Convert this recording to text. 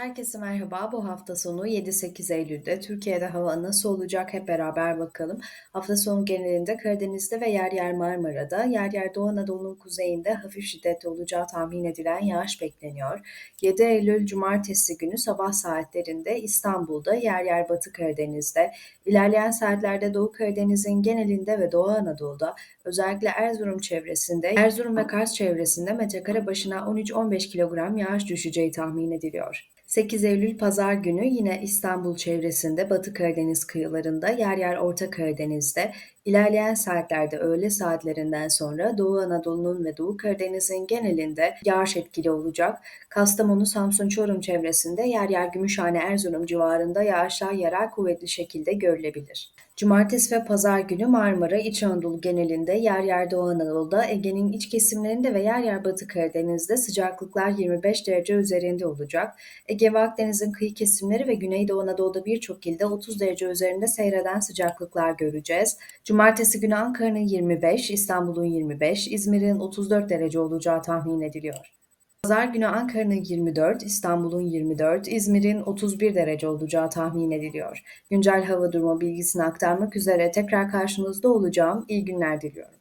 Herkese merhaba. Bu hafta sonu 7-8 Eylül'de Türkiye'de hava nasıl olacak hep beraber bakalım. Hafta sonu genelinde Karadeniz'de ve yer yer Marmara'da, yer yer Doğu Anadolu'nun kuzeyinde hafif şiddetli olacağı tahmin edilen yağış bekleniyor. 7 Eylül Cumartesi günü sabah saatlerinde İstanbul'da, yer yer Batı Karadeniz'de, ilerleyen saatlerde Doğu Karadeniz'in genelinde ve Doğu Anadolu'da, özellikle Erzurum çevresinde, Erzurum ve Kars çevresinde metrekare başına 13-15 kilogram yağış düşeceği tahmin ediliyor. 8 Eylül Pazar günü yine İstanbul çevresinde Batı Karadeniz kıyılarında yer yer Orta Karadeniz'de ilerleyen saatlerde öğle saatlerinden sonra Doğu Anadolu'nun ve Doğu Karadeniz'in genelinde yağış etkili olacak. Kastamonu, Samsun, Çorum çevresinde yer yer Gümüşhane, Erzurum civarında yağışlar yerel kuvvetli şekilde görülebilir. Cumartesi ve pazar günü Marmara, İç Anadolu genelinde, yer yer Doğu Anadolu'da, Ege'nin iç kesimlerinde ve yer yer Batı Karadeniz'de sıcaklıklar 25 derece üzerinde olacak. Ege ve Akdeniz'in kıyı kesimleri ve Güneydoğu Anadolu'da birçok ilde 30 derece üzerinde seyreden sıcaklıklar göreceğiz. Cumartesi günü Ankara'nın 25, İstanbul'un 25, İzmir'in 34 derece olacağı tahmin ediliyor. Pazar günü Ankara'nın 24, İstanbul'un 24, İzmir'in 31 derece olacağı tahmin ediliyor. Güncel hava durumu bilgisini aktarmak üzere tekrar karşınızda olacağım. İyi günler diliyorum.